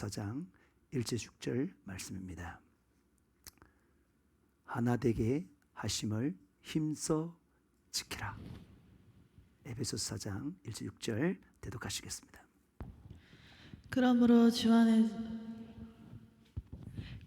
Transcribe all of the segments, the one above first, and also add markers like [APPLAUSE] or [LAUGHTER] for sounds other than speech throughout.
4장 1절 6절 말씀입니다. 하나 되게 하심을 힘써 지키라. 에베소서 4장 1절 6절 대독하시겠습니다. 그러므로 주 안에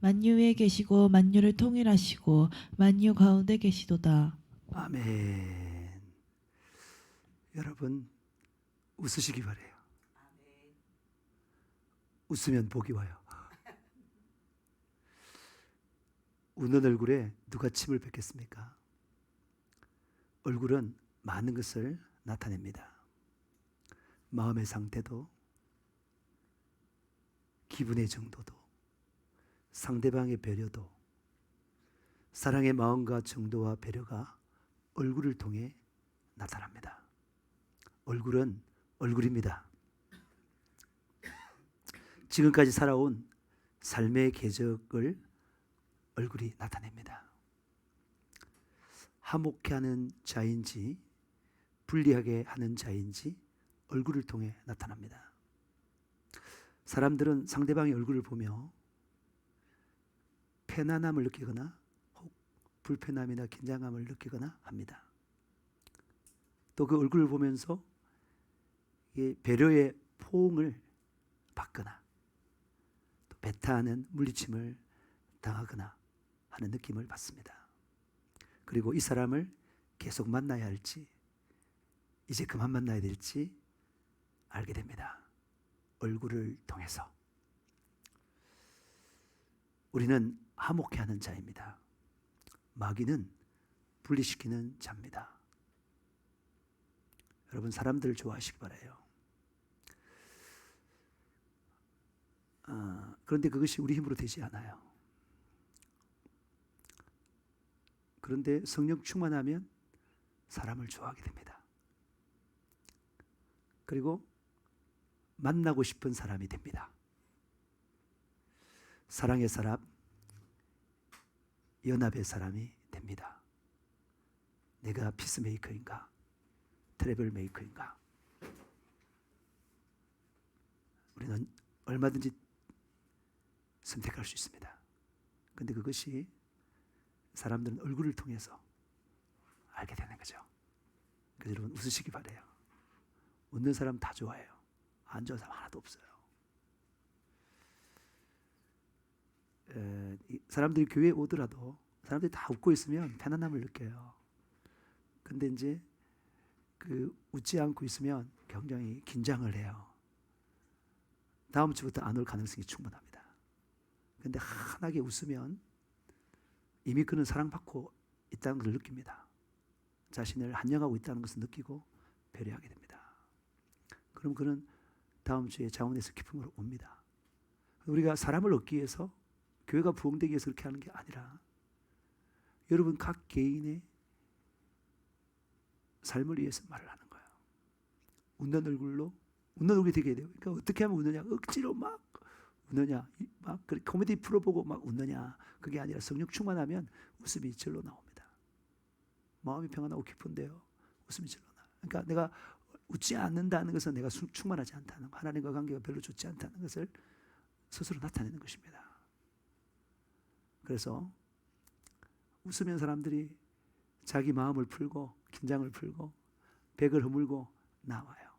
만유 위에 계시고 만유를 통일하시고 만유 가운데 계시도다. 아멘. 여러분 웃으시기 바래요. 웃으면 복이 와요. [LAUGHS] 웃는 얼굴에 누가 침을 뱉겠습니까? 얼굴은 많은 것을 나타냅니다. 마음의 상태도, 기분의 정도도, 상대방의 배려도, 사랑의 마음과 정도와 배려가 얼굴을 통해 나타납니다. 얼굴은 얼굴입니다. 지금까지 살아온 삶의 궤적을 얼굴이 나타냅니다. 화목해 하는 자인지 불리하게 하는 자인지 얼굴을 통해 나타납니다. 사람들은 상대방의 얼굴을 보며 편안함을 느끼거나 혹 불편함이나 긴장감을 느끼거나 합니다. 또 그 얼굴을 보면서 이 배려의 포옹을 받거나 또 배타하는 물리침을 당하거나 하는 느낌을 받습니다. 그리고 이 사람을 계속 만나야 할지 이제 그만 만나야 될지 알게 됩니다. 얼굴을 통해서 우리는 화목해 하는 자입니다. 마귀는 분리시키는 자입니다. 여러분 사람들을 좋아하시기 바라요. 아, 그런데 그것이 우리 힘으로 되지 않아요. 그런데 성령 충만하면 사람을 좋아하게 됩니다. 그리고 만나고 싶은 사람이 됩니다. 사랑의 사람, 연합의 사람이 됩니다. 내가 피스메이커인가? 트래블 메이커인가? 우리는 얼마든지 선택할 수 있습니다. 근데 그것이 사람들은 얼굴을 통해서 알게 되는 거죠. 그래서 여러분 웃으시기 바래요. 웃는 사람 다 좋아해요. 안 좋은 사람 하나도 없어요. 에, 이 사람들이 교회에 오더라도 사람들이 다 웃고 있으면 편안함을 느껴요. 근데 이제 그 웃지 않고 있으면 굉장히 긴장을 해요. 다음 주부터 안 올 가능성이 충분합니다. 근데 환하게 웃으면 이미 그는 사랑받고 있다는 것을 느낍니다. 자신을 한영하고 있다는 것을 느끼고 배려하게 됩니다. 그럼 그는 다음 주에 자원에서 기쁨으로 옵니다. 우리가 사람을 얻기 위해서 교회가 부흥되기 위해서 그렇게 하는 게 아니라 여러분 각 개인의 삶을 위해서 말을 하는 거예요. 웃는 얼굴로 웃는 얼굴이 되게 돼요. 그러니까 어떻게 하면 웃느냐? 억지로 막 웃느냐? 이- 막 코미디 프로 보고 막 웃느냐? 그게 아니라 성령 충만하면 웃음이 절로 나옵니다. 마음이 평안하고 기쁜데요. 웃음이 절로 나. 그러니까 내가 웃지 않는다는 것은 내가 수- 충만하지 않다는 거, 하나님과 관계가 별로 좋지 않다는 것을 스스로 나타내는 것입니다. 그래서 웃으면 사람들이 자기 마음을 풀고 긴장을 풀고 백을 허물고 나와요.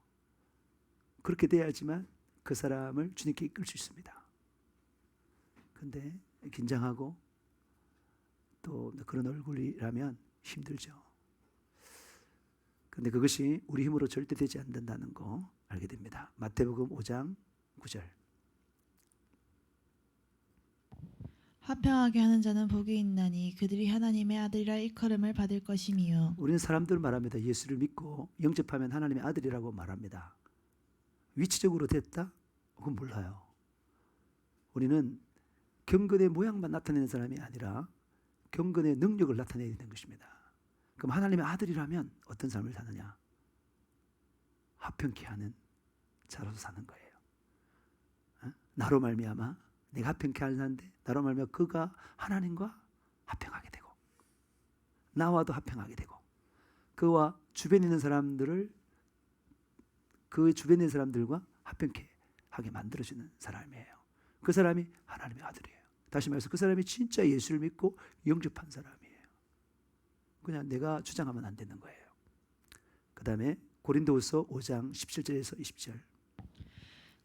그렇게 돼야지만 그 사람을 주님께 이끌 수 있습니다. 근데 긴장하고 또 그런 얼굴이라면 힘들죠. 근데 그것이 우리 힘으로 절대 되지 않는다는 거 알게 됩니다. 마태복음 5장 9절. 화평하게 하는 자는 복이 있나니 그들이 하나님의 아들이라 일컬음을 받을 것이미요. 우리는 사람들 말합니다. 예수를 믿고 영접하면 하나님의 아들이라고 말합니다. 위치적으로 됐다? 그건 몰라요. 우리는 경건의 모양만 나타내는 사람이 아니라 경건의 능력을 나타내야 되는 것입니다. 그럼 하나님의 아들이라면 어떤 삶을 사느냐? 합평케 하는 자로서 사는 거예요. 어? 나로 말미암아 내가 합평케 하는 자인데 나로 말미암아 그가 하나님과 합평하게 되고 나와도 합평하게 되고 그와 주변에 있는 사람들을 그 주변에 있는 사람들과 합평케 하게 만들어주는 사람이에요. 그 사람이 하나님의 아들이에요. 다시 말해서 그 사람이 진짜 예수를 믿고 영접한 사람이에요. 그냥 내가 주장하면 안 되는 거예요. 그 다음에 고린도후서 5장 17절에서 20절.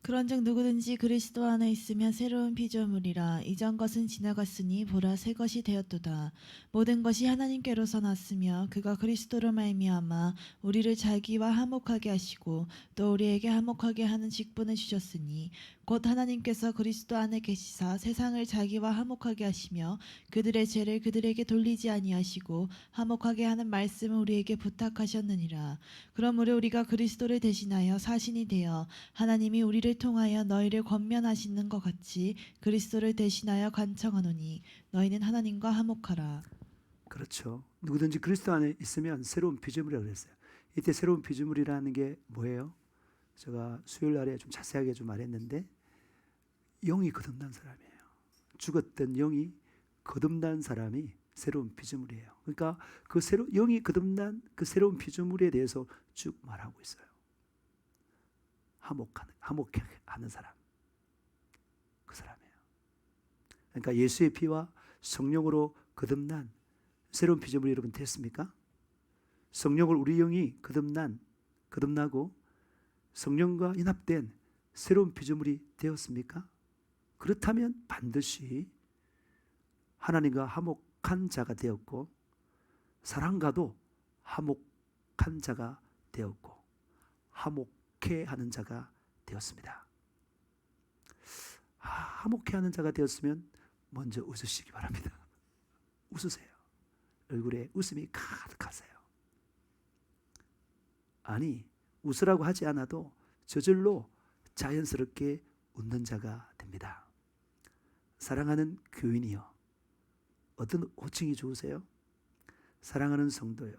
그런즉 누구든지 그리스도 안에 있으면 새로운 피조물이라 이전 것은 지나갔으니 보라 새 것이 되었도다. 모든 것이 하나님께로서 났으며 그가 그리스도로 말미암아 우리를 자기와 화목하게 하시고 또 우리에게 화목하게 하는 직분을 주셨으니 곧 하나님께서 그리스도 안에 계시사 세상을 자기와 화목하게 하시며 그들의 죄를 그들에게 돌리지 아니하시고 화목하게 하는 말씀을 우리에게 부탁하셨느니라. 그러므로 우리가 그리스도를 대신하여 사신이 되어 하나님이 우리를 통하여 너희를 권면하시는 것 같이 그리스도를 대신하여 간청하노니 너희는 하나님과 화목하라. 그렇죠. 누구든지 그리스도 안에 있으면 새로운 피조물이라고 그랬어요. 이때 새로운 피조물이라는 게 뭐예요? 제가 수요일 날에 좀 자세하게 좀 말했는데 영이 거듭난 사람이에요. 죽었던 영이 거듭난 사람이 새로운 피조물이에요. 그러니까 그 새로 영이 거듭난 그 새로운 피조물에 대해서 쭉 말하고 있어요. 화목하는 화목하는 사람. 그 사람이에요. 그러니까 예수의 피와 성령으로 거듭난 새로운 피조물이 여러분 됐습니까? 성령을 우리 영이 거듭난 거듭나고 성령과 연합된 새로운 피조물이 되었습니까? 그렇다면 반드시 하나님과 화목한 자가 되었고 사랑과도 화목한 자가 되었고 화목 해 하는 자가 되었습니다. 아, 화목해 하는 자가 되었으면 먼저 웃으시기 바랍니다. [LAUGHS] 웃으세요. 얼굴에 웃음이 가득하세요. 아니, 웃으라고 하지 않아도 저절로 자연스럽게 웃는 자가 됩니다. 사랑하는 교인이요. 어떤 호칭이 좋으세요? 사랑하는 성도요.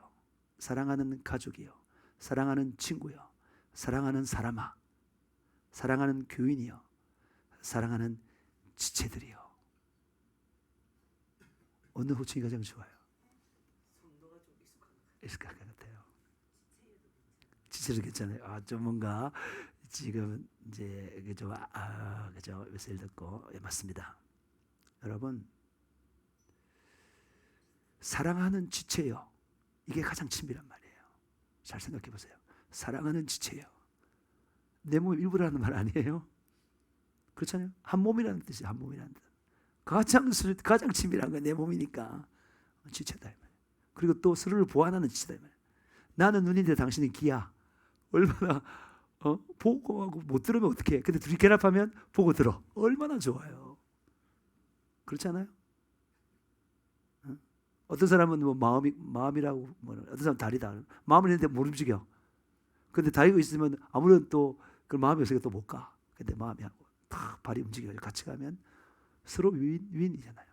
사랑하는 가족이요. 사랑하는 친구요. 사랑하는 사람아. 사랑하는 교인이요. 사랑하는 지체들이요. 어느 호칭이 가장 좋아요? 익숙할 것 같아요. 지체도 괜찮아요. 아, 좀 뭔가 지금 이제 그죠 아 그죠 메시지 듣고 예, 맞습니다. 여러분 사랑하는 지체요. 이게 가장 친밀한 말이에요. 잘 생각해 보세요. 사랑하는 지체요. 내 몸 일부라는 말 아니에요? 그렇잖아요. 한 몸이라는 뜻이 한 몸이라는 뜻. 가장 스- 가장 친밀한 건 내 몸이니까 지체다 이 말이에요. 그리고 또 서로를 보완하는 지체다 이 말이에요. 나는 눈인데 당신은 귀야. 얼마나 어? 보고 하고 못 들으면 어떡해. 근데 둘이 결합하면 보고 들어. 얼마나 좋아요. 어? 어떤 사람은 뭐 마음이 마음이라고 뭐 어떤 사람 은 다리다. 마음은 있는데 못 움직여. 근데 다리가 있으면 아무런 또 그 마음이 없으니까 또 못 가. 근데 마음이 탁 발이 움직여요. 같이 가면 서로 윈 윈이잖아요.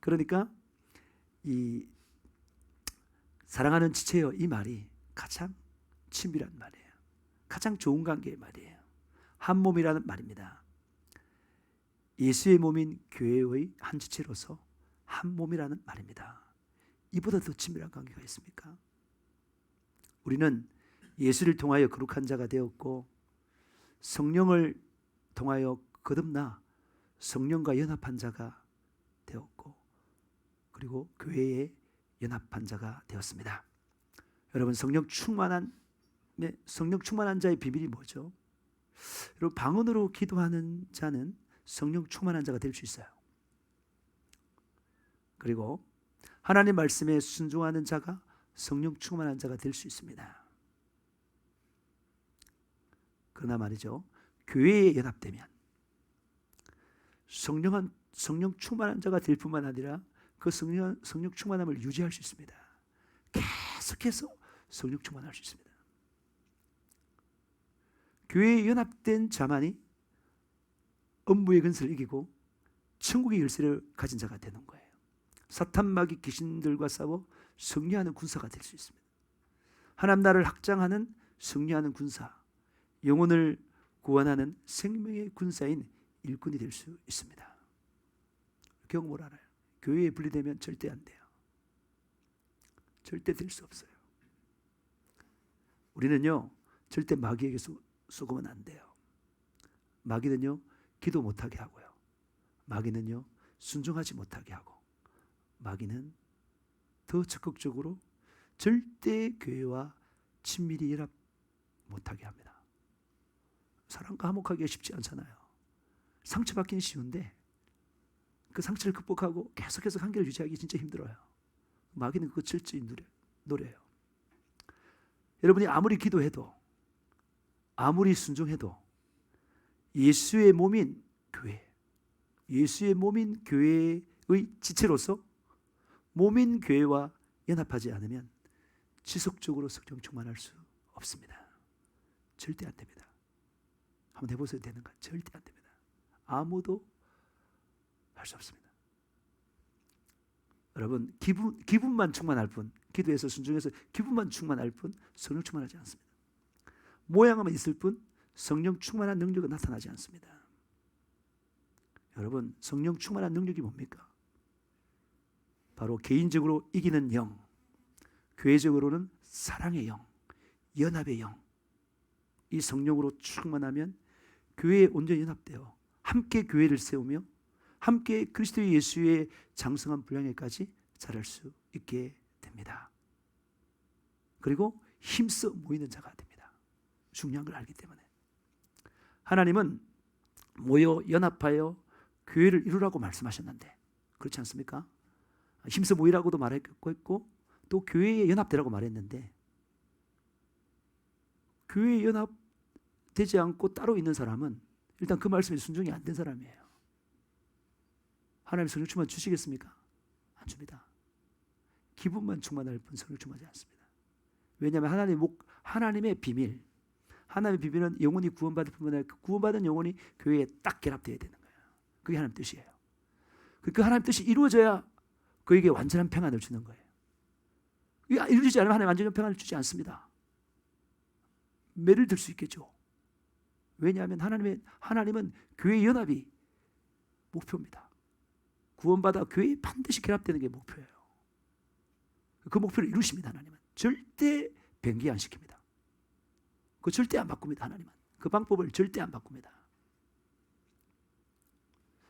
그러니까 이 사랑하는 지체요 이 말이 가장 친밀한 말이에요. 가장 좋은 관계의 말이에요. 한 몸이라는 말입니다. 예수의 몸인 교회의 한 지체로서 한 몸이라는 말입니다. 이보다 더 친밀한 관계가 있습니까? 우리는 예수를 통하여 거룩한 자가 되었고 성령을 통하여 거듭나 성령과 연합한 자가 되었고 그리고 교회에 연합한 자가 되었습니다. 여러분 성령 충만한 네, 성령 충만한 자의 비밀이 뭐죠? 여러분 방언으로 기도하는 자는 성령 충만한 자가 될 수 있어요. 그리고 하나님 말씀에 순종하는 자가 성령 충만한 자가 될 수 있습니다. 그러나 말이죠. 교회에 연합되면 성령한 성령 충만한 자가 될 뿐만 아니라 그 성령 성령 충만함을 유지할 수 있습니다. 계속해서 성령 충만할 수 있습니다. 교회에 연합된 자만이 업무의 근세를 이기고 천국의 열쇠를 가진 자가 되는 거예요. 사탄 마귀 귀신들과 싸워 승리하는 군사가 될 수 있습니다. 하나님 나라를 확장하는 승리하는 군사, 영혼을 구원하는 생명의 군사인 일꾼이 될 수 있습니다. 경험을 알아요. 교회에 분리되면 절대 안 돼요. 절대 될 수 없어요. 우리는요, 절대 마귀에게 쏘, 쏘으면 안 돼요. 마귀는요, 기도 못하게 하고요. 마귀는요, 순종하지 못하게 하고, 마귀는 더 적극적으로 절대 교회와 친밀히 연합 못하게 합니다. 사람과 화목하기가 쉽지 않잖아요. 상처받기는 쉬운데 그 상처를 극복하고 계속해서 관계를 유지하기 진짜 힘들어요. 마귀는 그거 철저히 노려, 노려요. 여러분이 아무리 기도해도 아무리 순종해도 예수의 몸인 교회, 예수의 몸인 교회의 지체로서 몸인 교회와 연합하지 않으면 지속적으로 성령 충만할 수 없습니다. 절대 안 됩니다. 한번 해보셔도 되는가? 절대 안 됩니다. 아무도 할 수 없습니다. 여러분 기분 기분만 충만할 뿐, 기도해서 순종해서 기분만 충만할 뿐 성령 충만하지 않습니다. 모양만 있을 뿐 성령 충만한 능력은 나타나지 않습니다. 여러분 성령 충만한 능력이 뭡니까? 바로 개인적으로 이기는 영, 교회적으로는 사랑의 영, 연합의 영. 이 성령으로 충만하면 교회에 온전히 연합되어 함께 교회를 세우며 함께 그리스도 예수의 장성한 분량에까지 자랄 수 있게 됩니다. 그리고 힘써 모이는 자가 됩니다. 중요한 걸 알기 때문에 하나님은 모여 연합하여 교회를 이루라고 말씀하셨는데 그렇지 않습니까? 힘써 모이라고도 말했고 또 교회에 연합되라고 말했는데 교회에 연합 되지 않고 따로 있는 사람은 일단 그 말씀에 순종이 안 된 사람이에요. 하나님 성령 충만 주시겠습니까? 안 줍니다. 기분만 충만할 뿐 성령 충만하지 않습니다. 왜냐하면 하나님 목 하나님의 비밀, 하나님의 비밀은 영혼이 구원받을 뿐만 아니라 그 구원받은 영혼이 교회에 딱 결합되어야 되는 거예요. 그게 하나님 뜻이에요. 그 하나님 뜻이 이루어져야 그에게 완전한 평안을 주는 거예요. 이루어지지 않으면 하나님 완전한 평안을 주지 않습니다. 매를 들 수 있겠죠. 왜냐하면 하나님의 하나님은 교회 연합이 목표입니다. 구원받아 교회에 반드시 결합되는 게 목표예요. 그 목표를 이루십니다. 하나님은 절대 변기 안 시킵니다. 그 절대 안 바꿉니다. 하나님은 그 방법을 절대 안 바꿉니다.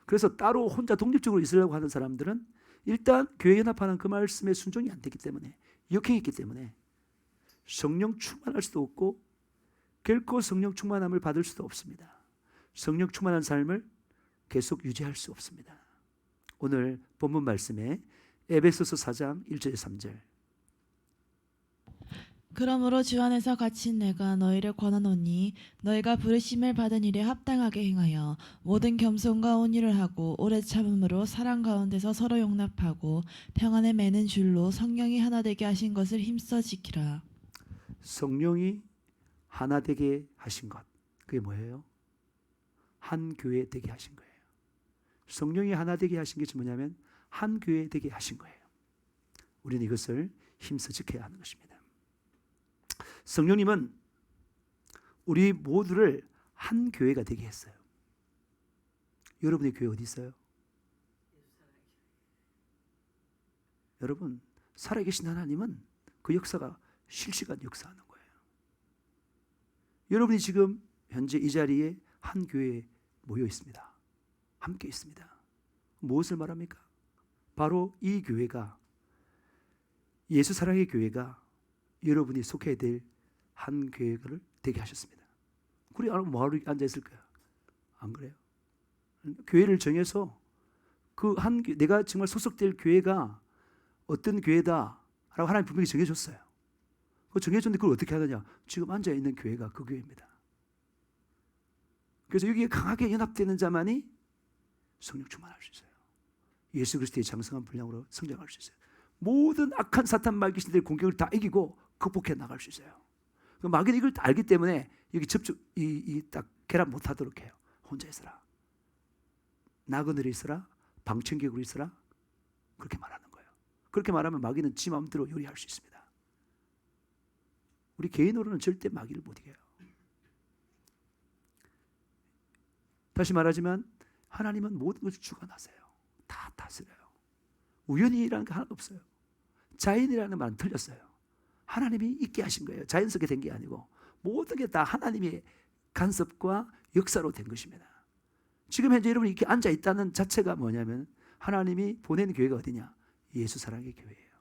그래서 따로 혼자 독립적으로 있으려고 하는 사람들은 일단 교회 연합하는 그 말씀에 순종이 안 되기 때문에 역행했기 때문에 성령 충만할 수도 없고 결코 성령 충만함을 받을 수도 없습니다. 성령 충만한 삶을 계속 유지할 수 없습니다. 오늘 본문 말씀에 에베소서 4장 1절 3절 그러므로 주 안에서 갇힌 내가 너희를 권하노니 너희가 부르심을 받은 일에 합당하게 행하여 모든 겸손과 온유를 하고 오래 참음으로 사랑 가운데서 서로 용납하고 평안에 매는 줄로 성령이 하나 되게 하신 것을 힘써 지키라. 성령이 하나 되게 하신 것 그게 뭐예요? 한 교회 되게 하신 거예요. 성령이 하나 되게 하신 것이 뭐냐면 한 교회 되게 하신 거예요. 우리는 이것을 힘써 지켜야 하는 것입니다. 성령님은 우리 모두를 한 교회가 되게 했어요. 여러분의 교회 어디 있어요? 여러분 살아계신 하나님은 그 역사가 실시간 역사하는 거예요. 여러분이 지금 현재 이 자리에 한 교회에 모여 있습니다. 함께 있습니다. 무엇을 말합니까? 바로 이 교회가 예수 사랑의 교회가 여러분이 속해야 될 한 교회를 되게 하셨습니다. 우리 뭐하러 앉아 있을까요? 안 그래요? 교회를 정해서 그 한 내가 정말 소속될 교회가 어떤 교회다라고 하나님 분명히 정해줬어요. 그 정해줬는데 그걸 어떻게 하느냐? 지금 앉아 있는 교회가 그 교회입니다. 그래서 여기에 강하게 연합되는 자만이 성령 충만할 수 있어요. 예수 그리스도의 장성한 분량으로 성장할 수 있어요. 모든 악한 사탄 마귀신들의 공격을 다 이기고 극복해 나갈 수 있어요. 그 마귀는 이걸 알기 때문에 여기 접촉 이딱 결합 못하도록 해요. 혼자 있어라. 나그네로 있어라. 방청객으로 있어라. 그렇게 말하는 거예요. 그렇게 말하면 마귀는 지 마음대로 요리할 수 있습니다. 우리 개인으로는 절대 마귀를 못 이겨요. 다시 말하지만 하나님은 모든 것을 주관하세요. 다 다스려요. 우연이라는 게 하나도 없어요. 자연이라는 말은 틀렸어요. 하나님이 있게 하신 거예요. 자연스럽게 된 게 아니고 모든 게 다 하나님의 간섭과 역사로 된 것입니다. 지금 현재 여러분이 이렇게 앉아 있다는 자체가 뭐냐면 하나님이 보낸 교회가 어디냐? 예수 사랑의 교회예요.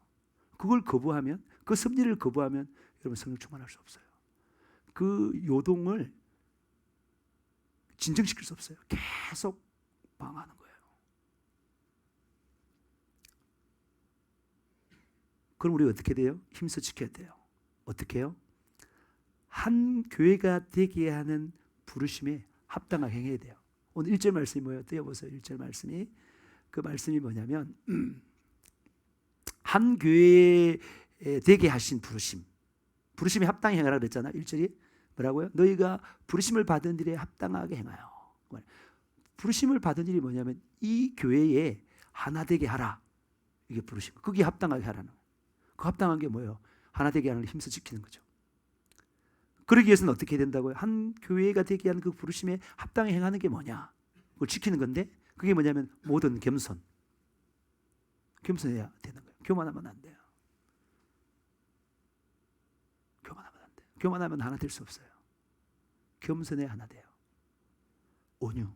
그걸 거부하면 그 섭리를 거부하면 여러분 성령 충만할 수 없어요. 그 요동을 진정시킬 수 없어요. 계속 방하는 거예요. 그럼 우리 어떻게 돼요? 힘써 지켜야 돼요. 어떻게 해요? 한 교회가 되게 하는 부르심에 합당하게 행해야 돼요. 오늘 1절 말씀이 뭐예요? 떼어보세요. 1절 말씀이. 그 말씀이 뭐냐면 [CLEARS THROAT] 한 교회에 되게 하신 부르심. 부르심에 합당히 행하라 그랬잖아. 1절이 뭐라고요? 너희가 부르심을 받은 일에 합당하게 행하여. 부르심을 받은 일이 뭐냐면 이 교회에 하나 되게 하라. 이게 부르심. 그게 합당하게 하라는. 그 합당한 게 뭐예요? 하나 되게 하는 걸 힘써 지키는 거죠. 그러기 위해서는 어떻게 해야 된다고요? 한 교회가 되게 하는 그 부르심에 합당히 행하는 게 뭐냐? 그걸 지키는 건데 그게 뭐냐면 모든 겸손. 겸손해야 되는 거예요. 교만하면 안 돼요. 교만하면 하나 될 수 없어요. 겸손해 하나 돼요. 온유.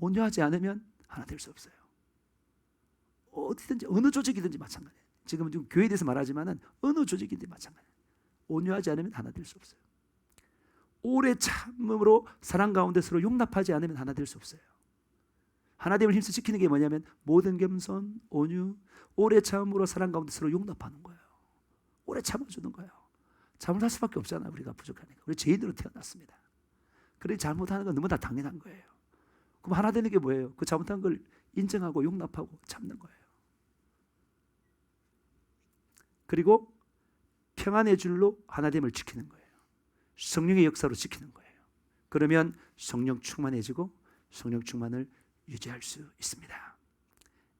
온유하지 않으면 하나 될 수 없어요. 어디든지 어느 조직이든지 마찬가지예요. 지금 좀 교회에 대해서 말하지만은 어느 조직이든지 마찬가지예요. 온유하지 않으면 하나 될 수 없어요. 오래 참음으로 사랑 가운데 서로 용납하지 않으면 하나 될 수 없어요. 하나 됨을 힘써 지키는 게 뭐냐면 모든 겸손, 온유, 오래 참음으로 사랑 가운데 서로 용납하는 거예요. 오래 참아주는 거예요. 잘못할 수밖에 없잖아요. 우리가 부족하니까. 우리 죄인으로 태어났습니다. 그래 잘못하는 건 너무 나 당연한 거예요. 그럼 하나 되는 게 뭐예요? 그 잘못한 걸 인정하고 용납하고 참는 거예요. 그리고 평안의 줄로 하나됨을 지키는 거예요. 성령의 역사로 지키는 거예요. 그러면 성령 충만해지고 성령 충만을 유지할 수 있습니다.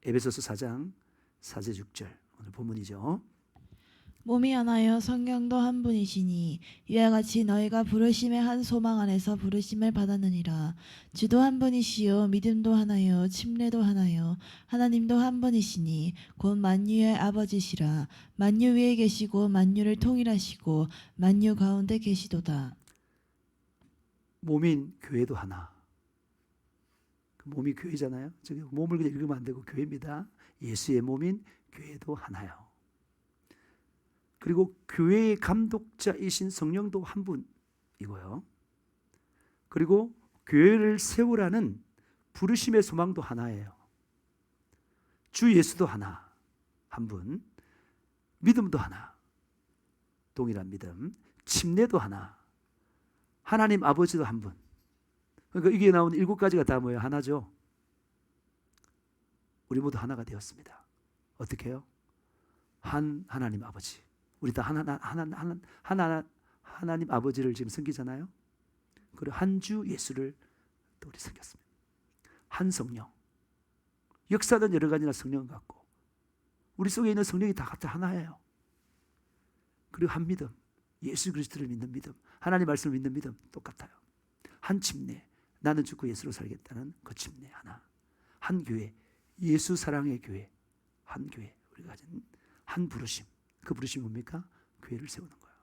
에베소서 4장 4절 6절 오늘 본문이죠. 몸이 하나여 성령도 한 분이시니 이와 같이 너희가 부르심의 한 소망 안에서 부르심을 받았느니라 주도 한 분이시요 믿음도 하나요 침례도 하나요 하나님도 한 분이시니 곧 만유의 아버지시라 만유 위에 계시고 만유를 통일하시고 만유 가운데 계시도다 몸인 교회도 하나. 그 몸이 교회잖아요. 저기 몸을 그냥 읽으면 안 되고 교회입니다. 예수의 몸인 교회도 하나요. 그리고 교회의 감독자이신 성령도 한 분이고요. 그리고 교회를 세우라는 부르심의 소망도 하나예요. 주 예수도 하나, 한 분. 믿음도 하나, 동일한 믿음. 침례도 하나, 하나님 아버지도 한 분. 그러니까 이게 나오는 일곱 가지가 다 뭐예요? 하나죠. 우리 모두 하나가 되었습니다. 어떻게 해요? 한 하나님 아버지. 우리 다 하나 하나 하나 하나 하나님 아버지를 지금 섬기잖아요. 그리고 한 주 예수를 또 우리 섬겼습니다. 한 성령. 역사는 여러 가지나 성령 같고 우리 속에 있는 성령이 다 각자 하나예요. 그리고 한 믿음. 예수 그리스도를 믿는 믿음. 하나님 말씀을 믿는 믿음 똑같아요. 한 침례. 나는 죽고 예수로 살겠다는 그 침례 하나. 한 교회. 예수 사랑의 교회. 한 교회. 우리가 가진 한 부르심. 그 부르심이 뭡니까? 교회를 세우는 거예요.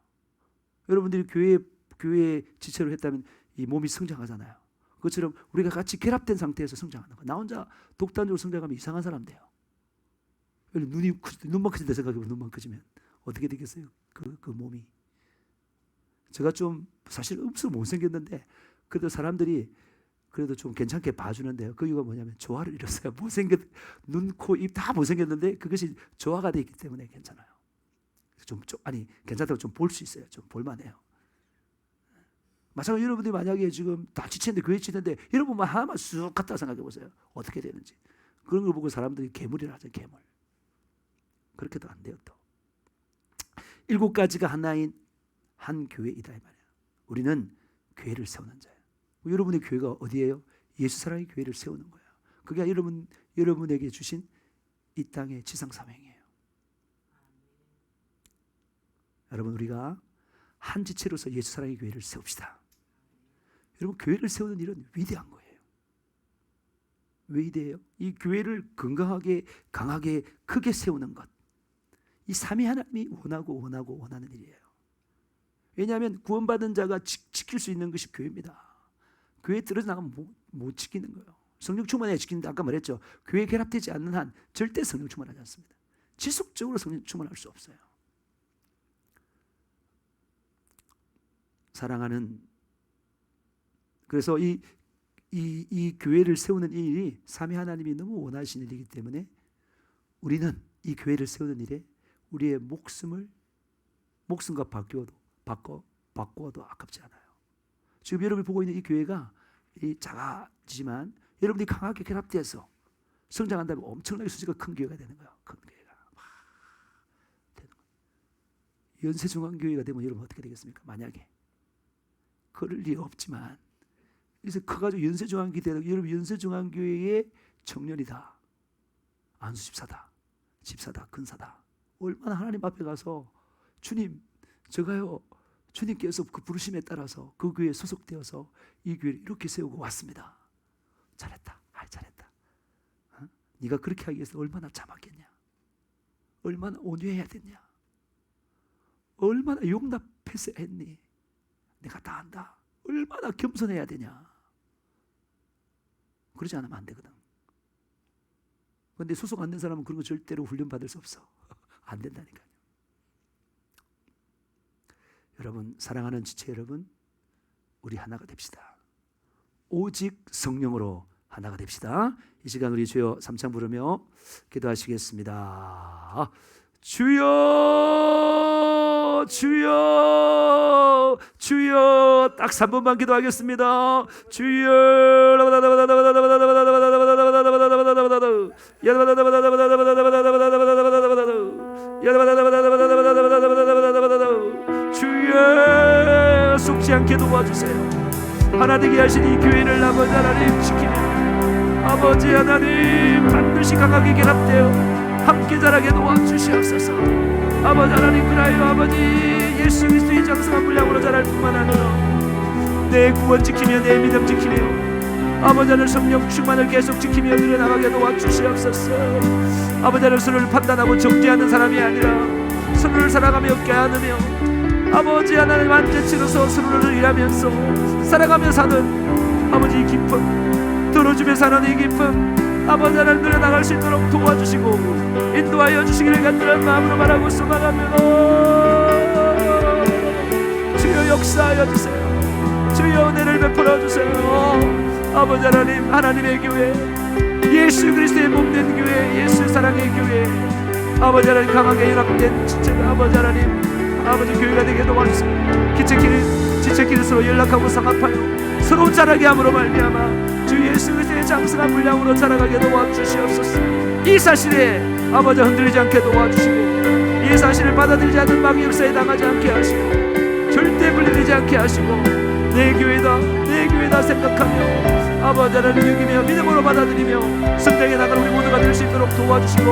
여러분들이 교회 교회 지체로 했다면 이 몸이 성장하잖아요. 그것처럼 우리가 같이 결합된 상태에서 성장하는 거예요. 나 혼자 독단적으로 성장하면 이상한 사람 돼요. 눈이 크, 눈만 커진다 생각해보면 눈만 커지면 어떻게 되겠어요? 그, 그 몸이. 제가 좀 사실 엄청 못생겼는데 그래도 사람들이 그래도 좀 괜찮게 봐주는데요. 그 이유가 뭐냐면 조화를 이뤘어요. 못생겼 눈, 코, 입 다 못생겼는데 그것이 조화가 되어 있기 때문에 괜찮아요. 좀, 좀 아니 괜찮다고 좀 볼 수 있어요. 좀 볼만해요. 마찬가지로 여러분들이 만약에 지금 다 지쳤는데 교회 지는데 여러분만 하나만 쑥 갔다 생각해 보세요. 어떻게 되는지. 그런 걸 보고 사람들이 괴물이라 하죠. 괴물. 그렇게도 안 돼요 또. 일곱 가지가 하나인 한 교회이다 이 말이에요. 우리는 교회를 세우는 자예요. 여러분의 교회가 어디예요? 예수 사랑의 교회를 세우는 거예요. 그게 여러분 여러분에게 주신 이 땅의 지상 사명이에요. 여러분 우리가 한 지체로서 예수 사랑의 교회를 세웁시다. 여러분 교회를 세우는 일은 위대한 거예요. 왜 위대해요? 이 교회를 건강하게 강하게 크게 세우는 것. 이 삼위 하나님이 원하고 원하고 원하는 일이에요. 왜냐하면 구원받은 자가 지, 지킬 수 있는 것이 교회입니다. 교회 들어서 나가면 못, 못 지키는 거예요. 성령 충만해야 지키는데 아까 말했죠. 교회 결합되지 않는 한 절대 성령 충만하지 않습니다. 지속적으로 성령 충만할 수 없어요. 사랑하는 그래서 이, 이, 이 교회를 세우는 이 일이 삼위 하나님이 너무 원하시는 일이기 때문에 우리는 이 교회를 세우는 일에 우리의 목숨을 목숨과 바뀌어도 바꿔 바꾸어도 아깝지 않아요. 지금 여러분이 보고 있는 이 교회가 이 작아지만 여러분들이 강하게 결합돼서 성장한다면 엄청나게 수지가 큰 교회가 되는 거예요. 큰 교회가 와, 되는 거예요. 연세중앙교회가 되면 여러분 어떻게 되겠습니까? 만약에 그럴 리 없지만 그래서 커가지고 연세중앙교회 되는 여러분 연세중앙교회의 청년이다. 안수 집사다. 집사다. 근사다. 얼마나 하나님 앞에 가서 주님 제가요 주님께서 그 부르심에 따라서 그 교회에 소속되어서 이 교회를 이렇게 세우고 왔습니다. 잘했다. 아, 잘했다. 어? 네가 그렇게 하기 위해서 얼마나 참았겠냐? 얼마나 온유해야 됐냐? 얼마나 용납해서 했니? 내가 다 안다. 얼마나 겸손해야 되냐? 그러지 않으면 안 되거든. 근데 소속 안 된 사람은 그런 거 절대로 훈련 받을 수 없어. [LAUGHS] 안 된다니까요. 여러분 사랑하는 지체 여러분 우리 하나가 됩시다. 오직 성령으로 하나가 됩시다. 이 시간 우리 주여 삼창 부르며 기도하시겠습니다. 주여 주여 주여 딱 3분만 기도하겠습니다. 주여 주여 속지 않게 도와주세요. 하나 되게 하신 이 교회를 아버지 하나님 지키며 아버지 하나님 반드시 강하게 결합되어 함께 자라게 도와주시옵소서 아버지 하나님 그라여 아버지 예수 그리스도의 장성한 분량으로 자랄 뿐만 아니라 내 구원 지키며 내 믿음 지키며 아버지 하나님 성령 충만을 계속 지키며 늘어나가게 도와주시옵소서. 아버지 하나님 서로를 판단하고 정죄하는 사람이 아니라 서로를 사랑하며 껴안으며 아버지 하나님 완전치로서 서로를 일하면서 살아가며 사는 아버지 이 기쁨 들어주며 사는 이 기쁨 아버지 하나님 누려나갈 수 있도록 도와주시고 인도하여 주시기를 간절한 마음으로 말하고 소망하며 주여 역사하여 주세요. 주여 은혜를 베풀어 주세요. 아버지 하나님 하나님의 교회 예수 그리스도의 몸된 교회 예수 사랑의 교회 아버지 하나님 강하게 연합된 지체가 아버지 하나님 아버지 교회가 되게 도와주세요. 기체끼리 지체끼리 서로 연락하고 상합하여 서로 자라게 함으로 말미암아 주 예수 그리스도의 장성한 분량으로 자라가게 도와주시옵소서. 이 사실에 아버지 흔들리지 않게 도와주시고 이 사실을 받아들이지 않는 마귀 역사에 당하지 않게 하시고 절대 물리지 않게 하시고 내 교회다 내 교회다 생각하며 아버지 하나님 여기며 믿음으로 받아들이며 성장해 나가는 우리 모두가 될 수 있도록 도와주시고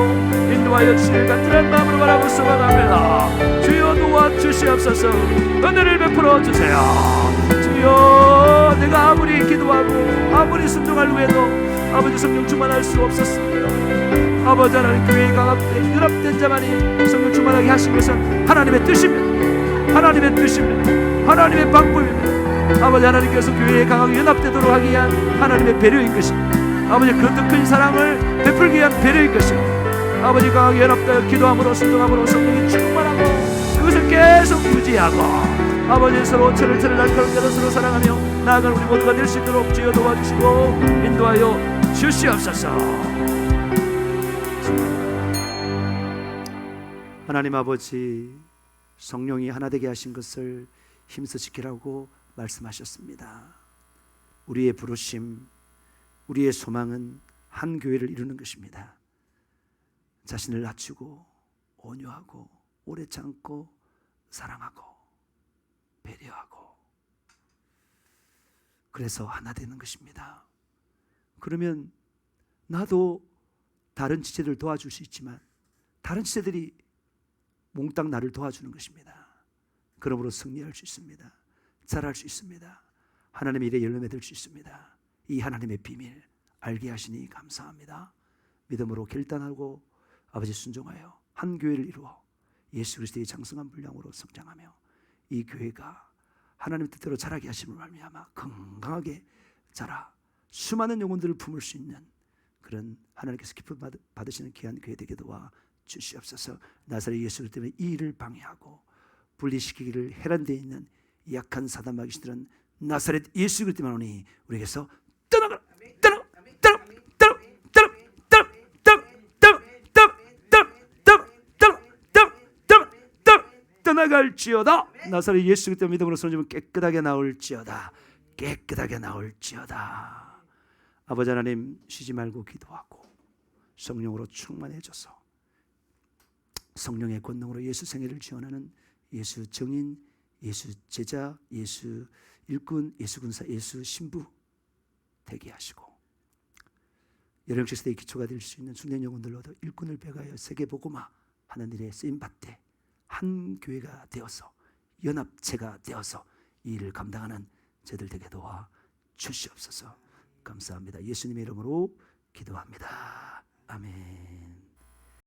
인도하여 주시길 간절한 마음으로 바라고 소망합니다. 주여 도와주시옵소서. 은혜를 베풀어 주세요. 주여 내가 아무리 기도하고 아무리 순종할 후에도 아버지 성령 충만할 수 없었습니다. 아버지 하나님 교회에 강합된 연합된 자만이 성령 충만하게 하신 것은 하나님의 뜻입니다. 하나님의 뜻입니다. 하나님의 방법입니다. 아버지 하나님께서 교회에 강하게 연합되도록 하기 위한 하나님의 배려인 것입니다. 아버지 그큰 사랑을 베풀기 위한 배려인 것입니다. 아버지 강하게 연합되어 기도함으로 순종함으로 성령이 충만하고 그것을 계속 유지하고 아버지 서로 철을 날카로운 대로 서로 사랑하며 나아가는 우리 모두가 될 수 있도록 주여 도와주시고 인도하여 주시옵소서 하나님 아버지 성령이 하나 되게 하신 것을 힘써 지키라고 말씀하셨습니다. 우리의 부르심, 우리의 소망은 한 교회를 이루는 것입니다. 자신을 낮추고 온유하고 오래 참고 사랑하고 그래서 하나 되는 것입니다. 그러면 나도 다른 지체들 도와줄 수 있지만 다른 지체들이 몽땅 나를 도와주는 것입니다. 그러므로 승리할 수 있습니다. 잘할 수 있습니다. 하나님의 일에 열매 맺을 수 있습니다. 이 하나님의 비밀 알게 하시니 감사합니다. 믿음으로 결단하고 아버지 순종하여 한 교회를 이루어 예수 그리스도의 장성한 분량으로 성장하며 이 교회가 하나님의 뜻대로 자라게 하심을 말미암아 건강하게 자라 수많은 영혼들을 품을 수 있는 그런 하나님께서 기쁨 받- 받으시는 귀한 교회 되게 도와 주시옵소서. 나사렛 예수 때문에 이 일을 방해하고 분리시키기를 해란되어 있는 약한 사단 마귀들은 나사렛 예수 그리스도만 오니 우리에게서 떠나가라 떠나 떠나갈지어다. 나사렛 예수 그리스도 믿음으로 손주면 깨끗하게 나올지어다. 깨끗하게 나올지어다. 아버지 하나님 쉬지 말고 기도하고 성령으로 충만해져서 성령의 권능으로 예수 생애를 지원하는 예수 정인, 예수 제자, 예수 일꾼, 예수 군사, 예수 신부 되게 하시고 열영식 시대의 기초가 될 수 있는 순례 영혼들로도 일꾼을 배가여 세계 복음화 하는 일에 쓰임 받되 한 교회가 되어서 연합체가 되어서 이 일을 감당하는 저들 되게 도와 주시옵소서. 감사합니다. 예수님의 이름으로 기도합니다. 아멘.